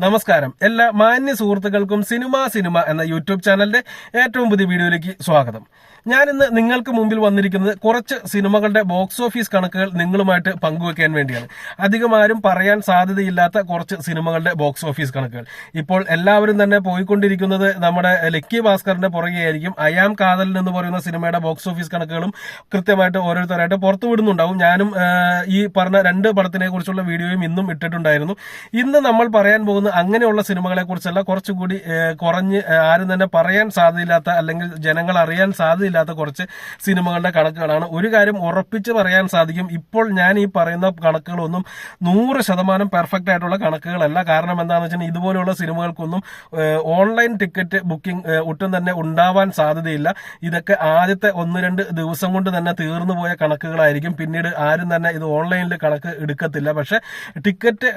നമസ്കാരം. എല്ലാ മാന്യ സുഹൃത്തുക്കൾക്കും സിനിമ സിനിമ എന്ന യൂട്യൂബ് ചാനലിന്റെ ഏറ്റവും പുതിയ വീഡിയോയിലേക്ക് സ്വാഗതം. ഞാൻ ഇന്ന് നിങ്ങൾക്ക് മുമ്പിൽ വന്നിരിക്കുന്നത് കുറച്ച് സിനിമകളുടെ ബോക്സ് ഓഫീസ് കണക്കുകൾ നിങ്ങളുമായിട്ട് പങ്കുവെക്കാൻ വേണ്ടിയാണ്. അധികം ആരും പറയാൻ സാധ്യതയില്ലാത്ത കുറച്ച് സിനിമകളുടെ ബോക്സ് ഓഫീസ് കണക്കുകൾ. ഇപ്പോൾ എല്ലാവരും തന്നെ പോയിക്കൊണ്ടിരിക്കുന്നത് നമ്മുടെ ലക്കി ഭാസ്കറിന്റെ പുറകെയായിരിക്കും. അയാം കാതൽ എന്ന് പറയുന്ന സിനിമയുടെ ബോക്സ് ഓഫീസ് കണക്കുകളും കൃത്യമായിട്ട് ഓരോരുത്തരായിട്ട് പുറത്തു വിടുന്നുണ്ടാവും. ഞാനും ഈ പറഞ്ഞ രണ്ട് പടത്തിനെ കുറിച്ചുള്ള വീഡിയോയും ഇന്നും ഇട്ടിട്ടുണ്ടായിരുന്നു. ഇന്ന് നമ്മൾ പറയാൻ പോകുന്ന അങ്ങനെയുള്ള സിനിമകളെ കുറിച്ചല്ല. കുറച്ചുകൂടി കുറഞ്ഞ് ആരും തന്നെ പറയാൻ സാധ്യതയില്ലാത്ത അല്ലെങ്കിൽ ജനങ്ങൾ അറിയാൻ സാധ്യതയില്ലാത്ത കുറച്ച് സിനിമകളുടെ കണക്കുകളാണ്. ഒരു കാര്യം ഉറപ്പിച്ച് പറയാൻ സാധിക്കും. ഇപ്പോൾ ഞാൻ ഈ പറയുന്ന കണക്കുകളൊന്നും നൂറ് ശതമാനം പെർഫെക്റ്റ് ആയിട്ടുള്ള കണക്കുകളല്ല. കാരണം എന്താണെന്ന് വെച്ചാൽ ഇതുപോലെയുള്ള സിനിമകൾക്കൊന്നും ഓൺലൈൻ ടിക്കറ്റ് ബുക്കിംഗ് ഒട്ടും തന്നെ ഉണ്ടാവാൻ സാധ്യതയില്ല. ഇതൊക്കെ ആദ്യത്തെ ഒന്ന് രണ്ട് ദിവസം കൊണ്ട് തന്നെ തീർന്നു പോയ കണക്കുകളായിരിക്കും. പിന്നീട് ആരും തന്നെ ഇത് ഓൺലൈനിൽ കണക്ക് എടുക്കത്തില്ല. പക്ഷെ ടിക്കറ്റ്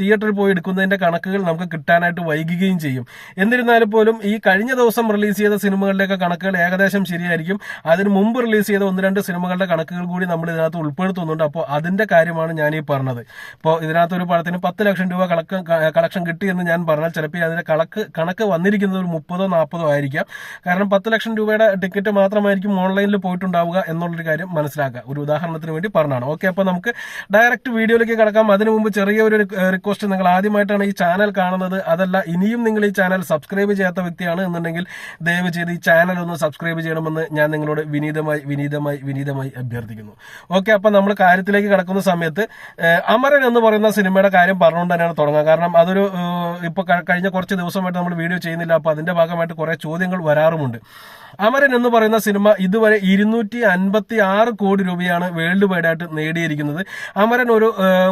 തിയേറ്ററിൽ പോയി എടുക്കുന്നതിന്റെ കണക്കുകൾ നമുക്ക് കിട്ടാനായിട്ട് വൈകുകയും ചെയ്യും. എന്നിരുന്നാലും പോലും ഈ കഴിഞ്ഞ ദിവസം റിലീസ് ചെയ്ത സിനിമകളുടെയൊക്കെ കണക്കുകൾ ഏകദേശം ശരിയായിരിക്കും. അതിന് മുമ്പ് റിലീസ് ചെയ്ത ഒന്ന് രണ്ട് സിനിമകളുടെ കണക്കുകൾ കൂടി നമ്മൾ ഇതിനകത്ത് ഉൾപ്പെടുത്തുന്നുണ്ട്. അപ്പോൾ അതിന്റെ കാര്യമാണ് ഞാൻ ഈ പറഞ്ഞത്. ഇപ്പോൾ ഇതിനകത്ത് ഒരു പടത്തിന് പത്ത് ലക്ഷം രൂപ കളക്ക കളക്ഷൻ കിട്ടിയെന്ന് ഞാൻ പറഞ്ഞാൽ ചിലപ്പോൾ അതിന്റെ കണക്ക് കണക്ക് വന്നിരിക്കുന്നത് ഒരു മുപ്പതോ നാൽപ്പതോ ആയിരിക്കാം. കാരണം പത്ത് ലക്ഷം രൂപയുടെ ടിക്കറ്റ് മാത്രമായിരിക്കും ഓൺലൈനിൽ പോയിട്ടുണ്ടാവുക എന്നുള്ളൊരു കാര്യം മനസ്സിലാക്കുക. ഒരു ഉദാഹരണത്തിന് വേണ്ടി പറഞ്ഞാണ്. ഓക്കെ അപ്പോൾ നമുക്ക് ഡയറക്റ്റ് വീഡിയോയിലേക്ക് കിടക്കാം. അതിനു മുമ്പ് ചെറിയ ഒരു റിക്വസ്റ്റ് നിങ്ങൾ ആദ്യമായിട്ടാണ് ചാനൽ കാണുന്നത് അതല്ല ഇനിയും നിങ്ങൾ ഈ ചാനൽ സബ്സ്ക്രൈബ് ചെയ്യാത്ത വ്യക്തിയാണ് എന്നുണ്ടെങ്കിൽ ദയവ് ചെയ്ത് ഈ ചാനൽ ഒന്ന് സബ്സ്ക്രൈബ് ചെയ്യണമെന്ന് ഞാൻ നിങ്ങളോട് വിനീതമായി വിനീതമായി വിനീതമായി അഭ്യർത്ഥിക്കുന്നു. ഓക്കെ അപ്പൊ നമ്മൾ കാര്യത്തിലേക്ക് കിടക്കുന്ന സമയത്ത് അമരൻ എന്ന് പറയുന്ന സിനിമയുടെ കാര്യം പറഞ്ഞുകൊണ്ട് തന്നെയാണ് തുടങ്ങുക. കാരണം അതൊരു ഇപ്പോൾ ഇപ്പൊ കഴിഞ്ഞ കുറച്ച് ദിവസമായിട്ട് നമ്മൾ വീഡിയോ ചെയ്യുന്നില്ല. അപ്പോൾ അതിന്റെ ഭാഗമായിട്ട് കുറേ ചോദ്യങ്ങൾ വരാറുമുണ്ട്. അമരൻ എന്ന് പറയുന്ന സിനിമ ഇതുവരെ ഇരുന്നൂറ്റി അൻപത്തി ആറ് കോടി രൂപയാണ് വേൾഡ് വൈഡ് ആയിട്ട് നേടിയിരിക്കുന്നത്. അമരൻ ഒരു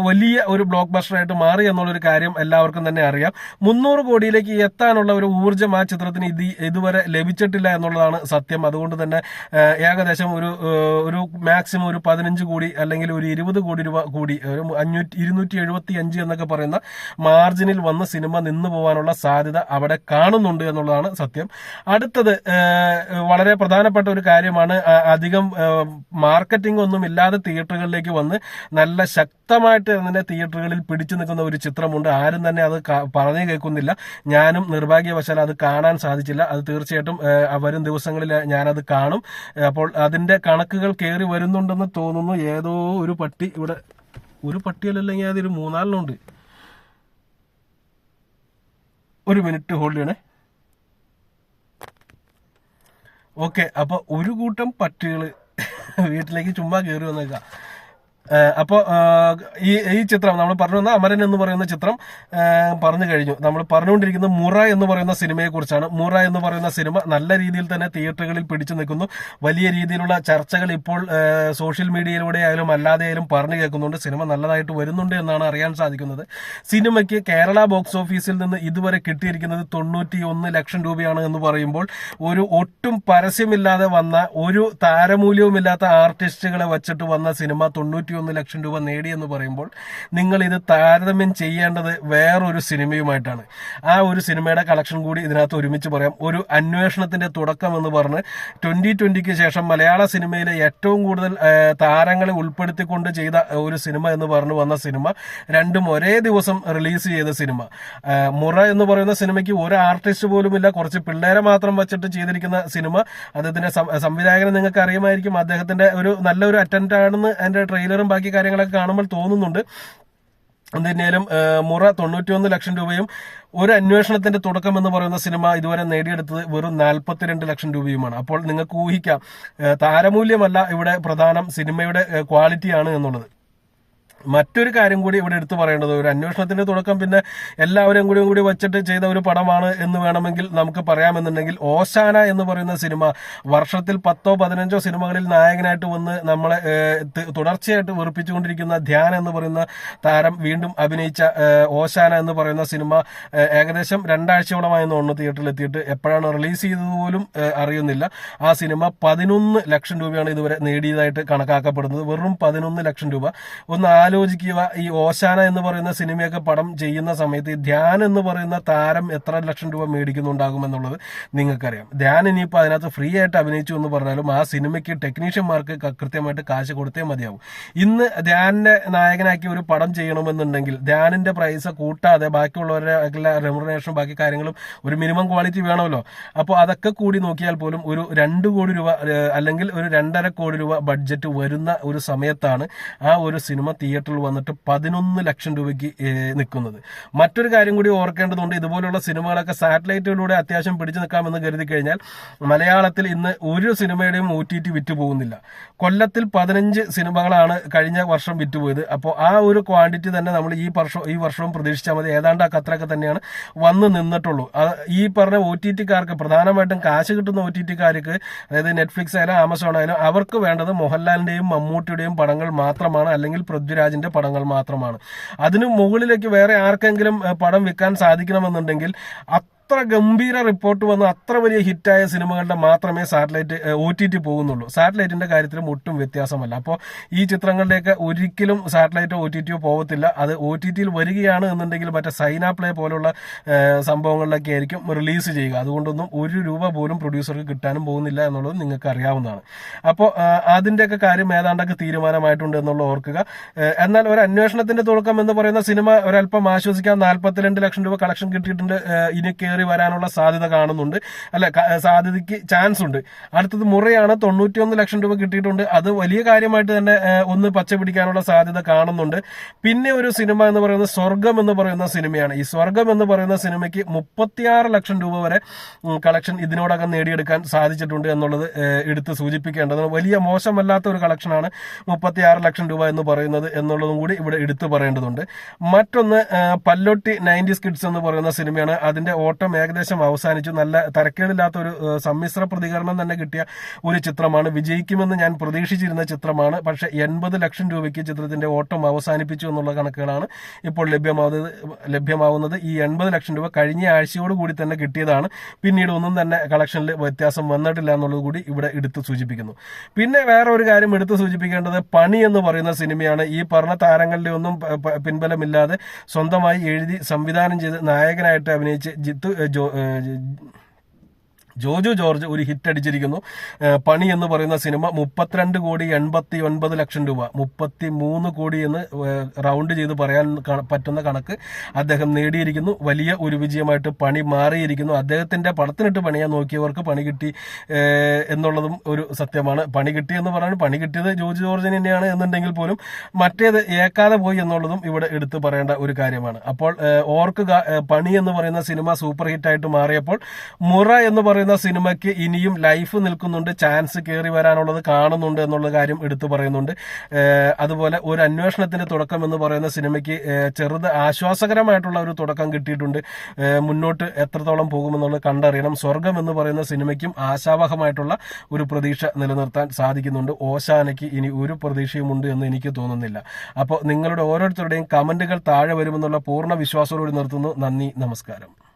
വലിയ ഒരു ബ്ലോക്ക് ബസ്റ്ററായിട്ട് മാറി എന്നുള്ളൊരു കാര്യം എല്ലാവർക്കും തന്നെ അറിയാം. മുന്നൂറ് കോടിയിലേക്ക് എത്താനുള്ള ഒരു ഊർജം ആ ചിത്രത്തിന് ഇത് ഇതുവരെ ലഭിച്ചിട്ടില്ല എന്നുള്ളതാണ് സത്യം. അതുകൊണ്ട് തന്നെ ഏകദേശം ഒരു ഒരു മാക്സിമം ഒരു പതിനഞ്ച് കോടി അല്ലെങ്കിൽ ഒരു ഇരുപത് കോടി രൂപ കൂടി ഒരു അഞ്ഞൂറ്റി ഇരുന്നൂറ്റി എഴുപത്തി അഞ്ച് എന്നൊക്കെ പറയുന്ന മാർജിനിൽ വന്ന സിനിമ നിന്നു പോകാനുള്ള സാധ്യത അവിടെ കാണുന്നുണ്ട് എന്നുള്ളതാണ് സത്യം. അടുത്തത് വളരെ പ്രധാനപ്പെട്ട ഒരു കാര്യമാണ് അധികം മാർക്കറ്റിംഗ് ഒന്നും ഇല്ലാതെ തിയേറ്ററുകളിലേക്ക് വന്ന് നല്ല ശക്തമായിട്ട് തന്നെ തിയേറ്ററുകളിൽ പിടിച്ചു നിൽക്കുന്ന ഒരു ചിത്രമുണ്ട്. ആരും തന്നെ അത് പറഞ്ഞു കേൾക്കുന്നില്ല. ഞാനും നിർഭാഗ്യവശാൽ അത് കാണാൻ സാധിച്ചില്ല. അത് തീർച്ചയായിട്ടും വരും ദിവസങ്ങളിൽ ഞാനത് കാണും. അപ്പോൾ അതിന്റെ കണക്കുകൾ കയറി വരുന്നുണ്ടെന്ന് തോന്നുന്നു. ഏതോ ഒരു പട്ടി ഇവിടെ ഒരു പട്ടിയല്ലെങ്കിൽ അതൊരു മൂന്നാലിനുണ്ട് ഒരു മിനിറ്റ് ഹോൾഡ് ചെയ്യണേ. ഓക്കെ അപ്പൊ ഒരു കൂട്ടം പട്ടികൾ വീട്ടിലേക്ക് ചുമ്മാ കയറി വന്നേക്കാം. അപ്പോൾ ഈ ഈ ചിത്രം നമ്മൾ പറഞ്ഞു വന്ന അമരൻ എന്ന് പറയുന്ന ചിത്രം പറഞ്ഞു കഴിഞ്ഞു. നമ്മൾ പറഞ്ഞുകൊണ്ടിരിക്കുന്നത് മുറ എന്ന് പറയുന്ന സിനിമയെ കുറിച്ചാണ്. മുറ എന്ന് പറയുന്ന സിനിമ നല്ല രീതിയിൽ തന്നെ തിയേറ്ററുകളിൽ പിടിച്ചു നിൽക്കുന്നു. വലിയ രീതിയിലുള്ള ചർച്ചകൾ ഇപ്പോൾ സോഷ്യൽ മീഡിയയിലൂടെ ആയാലും അല്ലാതെ ആയാലും പറഞ്ഞു കേൾക്കുന്നുണ്ട്. സിനിമ നല്ലതായിട്ട് വരുന്നുണ്ട് എന്നാണ് അറിയാൻ സാധിക്കുന്നത്. സിനിമയ്ക്ക് കേരള ബോക്സ് ഓഫീസിൽ നിന്ന് ഇതുവരെ കിട്ടിയിരിക്കുന്നത് തൊണ്ണൂറ്റി ഒന്ന് ലക്ഷം രൂപയാണ് എന്ന് പറയുമ്പോൾ ഒരു ഒട്ടും പരസ്യമില്ലാതെ വന്ന ഒരു താരമൂല്യവുമില്ലാത്ത ആർട്ടിസ്റ്റുകളെ വച്ചിട്ട് വന്ന സിനിമ തൊണ്ണൂറ്റി ഒന്ന് ലക്ഷം രൂപ നേടിയെന്ന് പറയുമ്പോൾ നിങ്ങൾ ഇത് താരതമ്യം ചെയ്യേണ്ടത് വേറൊരു സിനിമയുമായിട്ടാണ്. ആ ഒരു സിനിമയുടെ കളക്ഷൻ കൂടി ഇതിനകത്ത് ഒരുമിച്ച് പറയാം. ഒരു അന്വേഷണത്തിന്റെ തുടക്കം എന്ന് പറഞ്ഞ് ട്വന്റി ട്വന്റിക്ക് ശേഷം മലയാള സിനിമയിലെ ഏറ്റവും കൂടുതൽ താരങ്ങളെ ഉൾപ്പെടുത്തിക്കൊണ്ട് ചെയ്ത ഒരു സിനിമ എന്ന് പറഞ്ഞു വന്ന സിനിമ രണ്ടും ഒരേ ദിവസം റിലീസ് ചെയ്ത സിനിമ. മുറ എന്ന് പറയുന്ന സിനിമയ്ക്ക് ഒരു ആർട്ടിസ്റ്റ് പോലുമില്ല. കുറച്ച് പിള്ളേരെ മാത്രം വെച്ചിട്ട് ചെയ്തിരിക്കുന്ന സിനിമ. അദ്ദേഹത്തിന്റെ സംവിധായകനെ നിങ്ങൾക്ക് അറിയുമായിരിക്കും അദ്ദേഹത്തിന്റെ ഒരു നല്ലൊരു അറ്റൻഡ് ആണെന്ന് അതിന്റെ ട്രെയിലറും ബാക്കി കാര്യങ്ങളൊക്കെ കാണുമ്പോൾ തോന്നുന്നുണ്ട്. എന്തിനേലും മുറ തൊണ്ണൂറ്റിയൊന്ന് ലക്ഷം രൂപയും ഒരു അന്വേഷണത്തിന്റെ തുടക്കം എന്ന് പറയുന്ന സിനിമ ഇതുവരെ നേടിയെടുത്തത് വെറും നാൽപ്പത്തിരണ്ട് ലക്ഷം രൂപയുമാണ്. അപ്പോൾ നിങ്ങൾക്ക് ഊഹിക്കാം താരമൂല്യമല്ല ഇവിടെ പ്രധാനം സിനിമയുടെ ക്വാളിറ്റിയാണ് എന്നുള്ളത്. മറ്റൊരു കാര്യം കൂടി ഇവിടെ എടുത്തു പറയേണ്ടത് ഒരു അന്വേഷണത്തിന്റെ തുടക്കം പിന്നെ എല്ലാവരും കൂടി കൂടി വച്ചിട്ട് ചെയ്ത ഒരു പടമാണ് എന്ന് വേണമെങ്കിൽ നമുക്ക് പറയാമെന്നുണ്ടെങ്കിൽ ഓശാന എന്ന് പറയുന്ന സിനിമ വർഷത്തിൽ പത്തോ പതിനഞ്ചോ സിനിമകളിൽ നായകനായിട്ട് വന്ന് നമ്മളെ തുടർച്ചയായിട്ട് വെറുപ്പിച്ചുകൊണ്ടിരിക്കുന്ന ധ്യാൻ എന്ന് പറയുന്ന താരം വീണ്ടും അഭിനയിച്ച ഓശാന എന്ന് പറയുന്ന സിനിമ ഏകദേശം രണ്ടാഴ്ചയോളമായി തോന്നുന്നു തിയേറ്ററിൽ എത്തിയിട്ട് എപ്പോഴാണ് റിലീസ് ചെയ്തത് പോലും അറിയുന്നില്ല. ആ സിനിമ പതിനൊന്ന് ലക്ഷം രൂപയാണ് ഇതുവരെ നേടിയതായിട്ട് കണക്കാക്കപ്പെടുന്നത്. വെറും പതിനൊന്ന് ലക്ഷം രൂപ. ഒന്ന് ആലോചിക്കുക. ഈ ഓശാന എന്ന് പറയുന്ന സിനിമയൊക്കെ പടം ചെയ്യുന്ന സമയത്ത് ഈ ധ്യാൻ എന്ന് പറയുന്ന താരം എത്ര ലക്ഷം രൂപ മേടിക്കുന്നുണ്ടാകും എന്നുള്ളത് നിങ്ങൾക്കറിയാം. ധ്യാൻ ഇനിയിപ്പോൾ അതിനകത്ത് ഫ്രീ ആയിട്ട് അഭിനയിച്ചു എന്ന് പറഞ്ഞാലും ആ സിനിമയ്ക്ക് ടെക്നീഷ്യന്മാർക്ക് കൃത്യമായിട്ട് കാശ് കൊടുത്തേ മതിയാവും. ഇന്ന് ധ്യാനിന്റെ നായകനാക്കി ഒരു പടം ചെയ്യണമെന്നുണ്ടെങ്കിൽ ധ്യാനിന്റെ പ്രൈസ് കൂട്ടാതെ ബാക്കിയുള്ളവരുടെ റെമുറേഷൻ ബാക്കി കാര്യങ്ങളും ഒരു മിനിമം ക്വാളിറ്റി വേണമല്ലോ. അപ്പോൾ അതൊക്കെ കൂടി നോക്കിയാൽ പോലും ഒരു രണ്ട് കോടി രൂപ അല്ലെങ്കിൽ ഒരു രണ്ടര കോടി രൂപ ബഡ്ജറ്റ് വരുന്ന ഒരു സമയത്താണ് ആ ഒരു സിനിമ തിയേറ്ററിൽ വന്നിട്ട് പതിനൊന്ന് ലക്ഷം രൂപയ്ക്ക് നിൽക്കുന്നത്. മറ്റൊരു കാര്യം കൂടി ഓർക്കേണ്ടതുണ്ട്. ഇതുപോലുള്ള സിനിമകളൊക്കെ സാറ്റലൈറ്റുകളിലൂടെ അത്യാവശ്യം പിടിച്ചു നിൽക്കാമെന്ന് കരുതി കഴിഞ്ഞാൽ മലയാളത്തിൽ ഇന്ന് ഒരു സിനിമയുടെയും ഒ ടി ടി വിറ്റ് പോകുന്നില്ല. കൊല്ലത്തിൽ പതിനഞ്ച് സിനിമകളാണ് കഴിഞ്ഞ വർഷം വിറ്റുപോയത് അപ്പോൾ ആ ഒരു ക്വാണ്ടിറ്റി തന്നെ നമ്മൾ ഈ വർഷം ഈ വർഷവും പ്രതീക്ഷിച്ചാൽ മതി. ഏതാണ്ട് ആ കത്രയൊക്കെ തന്നെയാണ് വന്ന് നിന്നിട്ടുള്ളൂ. ഈ പറഞ്ഞ ഒ ടി ടിക്കാർക്ക് പ്രധാനമായിട്ടും കാശ് കിട്ടുന്ന ഒ ടി ടിക്കാർക്ക് അതായത് നെറ്റ്ഫ്ലിക്സ് ആയാലും ആമസോൺ ആയാലും അവർക്ക് വേണ്ടത് മോഹൻലാലിന്റെയും മമ്മൂട്ടിയുടെയും പടങ്ങൾ മാത്രമാണ്. അല്ലെങ്കിൽ പൃഥ്വിരാജിന്റെ പടങ്ങൾ മാത്രമാണ്. അതിനു മുകളിലേക്ക് വേറെ ആർക്കെങ്കിലും പടം വിൽക്കാൻ സാധിക്കണമെന്നുണ്ടെങ്കിൽ അത്ര ഗംഭീര റിപ്പോർട്ട് വന്ന് അത്ര വലിയ ഹിറ്റായ സിനിമകളുടെ മാത്രമേ സാറ്റലൈറ്റ് ഒ ടി ടി പോകുന്നുള്ളൂ. സാറ്റലൈറ്റിന്റെ കാര്യത്തിലും ഒട്ടും വ്യത്യാസമല്ല. അപ്പോൾ ഈ ചിത്രങ്ങളുടെയൊക്കെ ഒരിക്കലും സാറ്റലൈറ്റോ ഒ ടി ടിയോ പോകത്തില്ല അത് ഒ ടി ടിയിൽ വരികയാണ് എന്നുണ്ടെങ്കിൽ മറ്റേ സൈന പ്ലേ പോലുള്ള സംഭവങ്ങളിലൊക്കെ ആയിരിക്കും റിലീസ് ചെയ്യുക. അതുകൊണ്ടൊന്നും ഒരു രൂപ പോലും പ്രൊഡ്യൂസർക്ക് കിട്ടാനും പോകുന്നില്ല എന്നുള്ളത് നിങ്ങൾക്ക് അറിയാവുന്നതാണ്. അപ്പോൾ അതിന്റെയൊക്കെ കാര്യം ഏതാണ്ടൊക്കെ തീരുമാനമായിട്ടുണ്ട് എന്നുള്ള ഓർക്കുക. എന്നാൽ ഒരു അന്വേഷണത്തിന്റെ തുടക്കം എന്ന് പറയുന്ന സിനിമ ഒരല്പം ആശ്വസിക്കാൻ നാൽപ്പത്തിരണ്ട് ലക്ഷം രൂപ കളക്ഷൻ കിട്ടിയിട്ടുണ്ട്. ഇനി കയറി വരാനുള്ള സാധ്യത കാണുന്നുണ്ട്. അല്ല സാധ്യതയ്ക്ക് ചാൻസ് ഉണ്ട്. അടുത്തത് മുറയാണ്. തൊണ്ണൂറ്റിയൊന്ന് ലക്ഷം രൂപ കിട്ടിയിട്ടുണ്ട്. അത് വലിയ കാര്യമായിട്ട് തന്നെ ഒന്ന് പച്ച പിടിക്കാനുള്ള സാധ്യത കാണുന്നുണ്ട്. പിന്നെ ഒരു സിനിമ എന്ന് പറയുന്നത് സ്വർഗം എന്ന് പറയുന്ന സിനിമയാണ്. ഈ സ്വർഗം എന്ന് പറയുന്ന സിനിമയ്ക്ക് മുപ്പത്തിയാറ് ലക്ഷം രൂപ വരെ കളക്ഷൻ ഇതിനോടകം നേടിയെടുക്കാൻ സാധിച്ചിട്ടുണ്ട് എന്നുള്ളത് എടുത്ത് സൂചിപ്പിക്കേണ്ടതാണ് വലിയ മോശമല്ലാത്ത ഒരു കളക്ഷനാണ് മുപ്പത്തിയാറ് ലക്ഷം രൂപ എന്ന് പറയുന്നത് എന്നുള്ളതും കൂടി ഇവിടെ എടുത്തു പറയേണ്ടതുണ്ട്. മറ്റൊന്ന് പല്ലൊട്ടി നയന്റീസ് കിഡ്സ് എന്ന് പറയുന്ന സിനിമയാണ്. അതിന്റെ ഓട്ടം ഏകദേശം അവസാനിച്ചു. നല്ല തരക്കേടില്ലാത്ത ഒരു സമ്മിശ്ര പ്രതികരണം തന്നെ കിട്ടിയ ഒരു ചിത്രമാണ്. വിജയിക്കുമെന്ന് ഞാൻ പ്രതീക്ഷിച്ചിരുന്ന ചിത്രമാണ്. പക്ഷെ എൺപത് ലക്ഷം രൂപയ്ക്ക് ചിത്രത്തിന്റെ ഓട്ടം അവസാനിപ്പിച്ചു എന്നുള്ള കണക്കുകളാണ് ഇപ്പോൾ ലഭ്യമാവുന്നത് ലഭ്യമാവുന്നത്. ഈ എൺപത് ലക്ഷം രൂപ കഴിഞ്ഞ ആഴ്ചയോട് കൂടി തന്നെ കിട്ടിയതാണ്. പിന്നീട് ഒന്നും തന്നെ കളക്ഷനിൽ വ്യത്യാസം വന്നിട്ടില്ല എന്നുള്ളത് കൂടി ഇവിടെ എടുത്ത് സൂചിപ്പിക്കുന്നു. പിന്നെ വേറെ ഒരു കാര്യം എടുത്ത് സൂചിപ്പിക്കേണ്ടത് പണി എന്ന് പറയുന്ന സിനിമയാണ്. ഈ പറഞ്ഞ താരങ്ങളുടെ ഒന്നും പിൻബലമില്ലാതെ സ്വന്തമായി എഴുതി സംവിധാനം ചെയ്ത് നായകനായിട്ട് അഭിനയിച്ച് ജിത്തു जो ജോജു ജോർജ് ഒരു ഹിറ്റ് അടിച്ചിരിക്കുന്നു. പണി എന്ന് പറയുന്ന സിനിമ മുപ്പത്തിരണ്ട് കോടി എൺപത്തി ഒൻപത് ലക്ഷം രൂപ. മുപ്പത്തി മൂന്ന് കോടി എന്ന് റൗണ്ട് ചെയ്ത് പറയാൻ പറ്റുന്ന കണക്ക് അദ്ദേഹം നേടിയിരിക്കുന്നു. വലിയ ഒരു വിജയമായിട്ട് പണി മാറിയിരിക്കുന്നു. അദ്ദേഹത്തിന്റെ പടത്തിനിട്ട് പണിയാൻ നോക്കിയവർക്ക് പണി കിട്ടി എന്നുള്ളതും ഒരു സത്യമാണ്. പണി കിട്ടി എന്ന് പറയുന്നത് പണി കിട്ടിയത് ജോജു ജോർജിന് തന്നെയാണ് എന്നുണ്ടെങ്കിൽ പോലും മറ്റേത് ഏക്കാതെ പോയി എന്നുള്ളതും ഇവിടെ എടുത്തു പറയേണ്ട ഒരു കാര്യമാണ്. അപ്പോൾ ഓർക്ക് ഓർക്കുക പണി എന്ന് പറയുന്ന സിനിമ സൂപ്പർ ഹിറ്റ് ആയിട്ട് മാറിയപ്പോൾ മുറ എന്ന് പറയുന്ന സിനിമയ്ക്ക് ഇനിയും ലൈഫ് നിൽക്കുന്നുണ്ട് ചാൻസ് കയറി വരാനുള്ളത് കാണുന്നുണ്ട് എന്നുള്ള കാര്യം എടുത്തു പറയുന്നുണ്ട്. അതുപോലെ ഒരു അന്വേഷണത്തിന്റെ തുടക്കം എന്ന് പറയുന്ന സിനിമയ്ക്ക് ചെറുത് ആശ്വാസകരമായിട്ടുള്ള ഒരു തുടക്കം കിട്ടിയിട്ടുണ്ട്. മുന്നോട്ട് എത്രത്തോളം പോകുമെന്നുള്ളത് കണ്ടറിയണം. സ്വർഗം എന്ന് പറയുന്ന സിനിമയ്ക്കും ആശാവഹമായിട്ടുള്ള ഒരു പ്രതീക്ഷ നിലനിർത്താൻ സാധിക്കുന്നുണ്ട്. ഓശാനയ്ക്ക് ഇനി ഒരു പ്രതീക്ഷയുമുണ്ട് എന്ന് എനിക്ക് തോന്നുന്നില്ല. അപ്പോൾ നിങ്ങളുടെ ഓരോരുത്തരുടെയും കമന്റുകൾ താഴെ വരുമെന്നുള്ള പൂർണ വിശ്വാസത്തോടെ നിർത്തുന്നു. നന്ദി നമസ്കാരം.